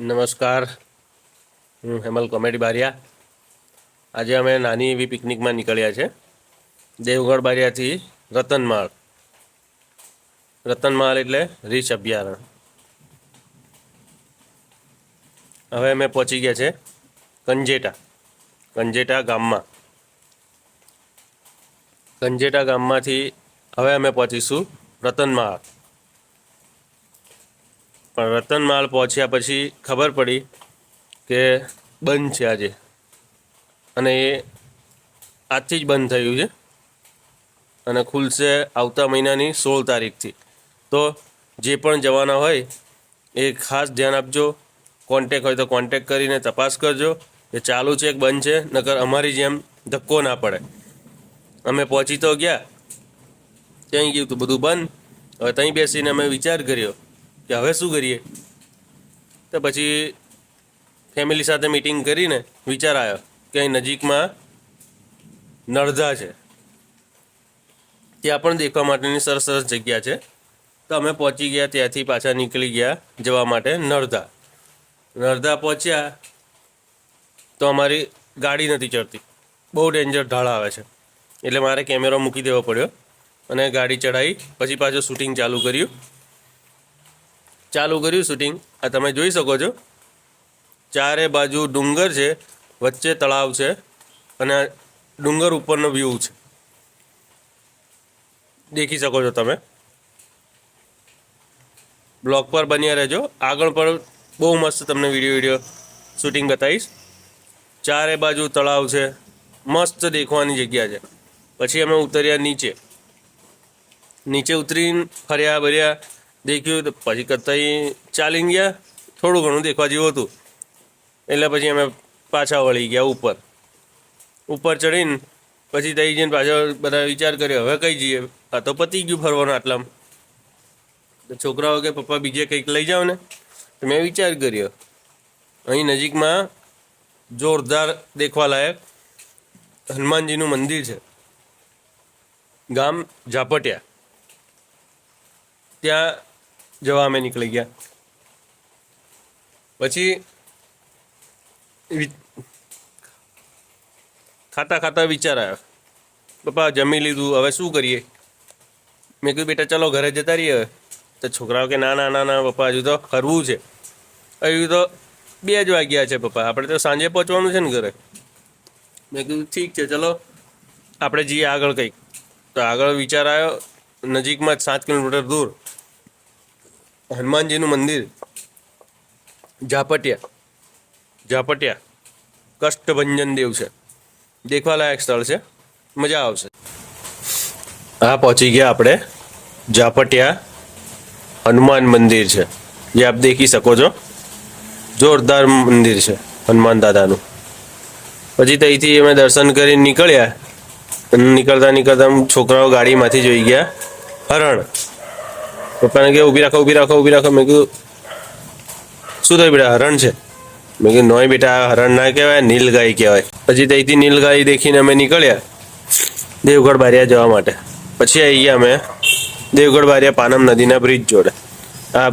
નમસ્કાર. હું હેમલ કોમેડી બારિયા. આજે અમે નાની એવી પિકનિકમાં નીકળ્યા છે. દેવગઢ બારિયાથી રતનમાળ. રતનમાળ એટલે રીછ અભયારણ્ય હવે અમે પહોંચી ગયા છે કંજેટા. કંજેટા ગામમાં. કંજેટા ગામમાંથી હવે અમે પહોંચીશું રતનમાળ. પણ રતનમાલ પહોંચ્યા પછી ખબર પડી કે બંધ છે આજે. અને એ આજથી જ બંધ થયું છે. અને ખુલશે આવતા મહિનાની સોળ તારીખથી. તો જે પણ જવાના હોય એ ખાસ ધ્યાન આપજો. કોન્ટેક હોય તો કોન્ટેક કરીને તપાસ કરજો કે ચાલુ છે કે બંધ છે, નકર અમારી જેમ ધક્કો ના પડે. અમે પહોંચી તો ગયા. ત્યાં ગયું હતું બધું બંધ. હવે ત્યાં બેસીને અમે વિચાર કર્યો. કે હવે શું કરીએ? તો પછી ફેમિલી સાથે મિટિંગ કરીને વિચાર આવ્યો કે અહીં નજીકમાં નળધા છે. ત્યાં પણ દેખવા માટેની સરસ સરસ જગ્યા છે. તો અમે પહોંચી ગયા, ત્યાંથી પાછા નીકળી ગયા જવા માટે નળધા. નળધા પહોંચ્યા તો અમારી ગાડી નથી ચડતી. બહુ ડેન્જર ઢાળ આવે છે. એટલે મારે કેમેરો મૂકી દેવો પડ્યો અને ગાડી ચડાવી પછી પાછું શૂટિંગ ચાલુ કર્યું. ચાલુ કર્યું શૂટિંગ આ તમે જોઈ શકો છો. ચારે બાજુ ડુંગર છે, વચ્ચે તળાવ છે અને ડુંગર ઉપરનો વ્યૂ છે. દેખી શકો છો તમે. બ્લોગ પર બન્યા રહેજો. આગળ પર બહુ મસ્ત તમને વીડિયો વીડિયો શૂટિંગ બતાવીશ. ચારે બાજુ તળાવ છે, મસ્ત દેખવાની જગ્યા છે. પછી અમે ઉતર્યા નીચે. નીચે ઉતરીને ફર્યા બર્યા દેખ્યું તો પછી કતાઈ ચાલી ગયા. થોડું ઘણું દેખવા જેવું હતું. એટલે પછી અમે પાછા વળી ગયા ઉપર. ઉપર ચડીને પછી ત્યાં જઈને પાછા બધા વિચાર કર્યો, હવે કઈ જઈએ? આ તો પતી ગયું ફરવાનું આટલામાં. છોકરાઓ કે, પપ્પા, બીજે કંઈક લઈ જાઓ ને. તો મેં વિચાર કર્યો, અહીં નજીકમાં જોરદાર દેખવા લાયક હનુમાનજીનું મંદિર છે. ગામ ઝાપટિયા. ત્યાં જવા અમે નીકળી ગયા. પછી ખાતા ખાતા વિચાર આવ્યો. પપ્પા જમી લીધું, હવે શું કરીએ? મેં કીધું, બેટા, ચલો ઘરે જતા રહીએ હવે. તો છોકરાઓ કે ના ના ના, પપ્પા, હજુ તો ફરવું છે. હજુ તો બે જ વાગ્યા છે, પપ્પા. આપણે તો સાંજે પહોંચવાનું છે ને ઘરે. મેં કીધું, ઠીક છે, ચલો, આપણે જઈએ આગળ કંઈક. તો આગળ વિચાર આવ્યો, નજીકમાં જ સાત કિલોમીટર દૂર. હનુમાનજીનું મંદિર ઝાપટિયા. ઝાપટિયા. કષ્ટભંજન દેવ છે. દેખવાલાયક સ્થળ છે. મજા આવશે. હા પહોંચી ગયા આપણે ઝાપટિયા હનુમાન મંદિર છે. જે આપ દેખી શકો છો. જોરદાર મંદિર છે હનુમાન દાદાનું. પછી ત્યાંથી અમે દર્શન કરીને નીકળ્યા. અને નીકળતા નીકળતા છોકરાઓ ગાડીમાંથી જોઈ ગયા. હરણ. પપ્પાને કે ઊભી રાખો ઊભી રાખો ઊભી રાખો. મેં કીધું, શું થયું બેટા? હરણ છે. મેં કીધું, નોય બેટા, હરણ ના કહેવાય નીલગાય કહેવાય. પછી ત્યાંથી નીલગાય દેખીને અમે નીકળ્યા દેવગઢ બારિયા જવા માટે. પછી આવી ગયા અમે દેવગઢ બારિયા પાનમ નદીના બ્રિજ જોડે. આ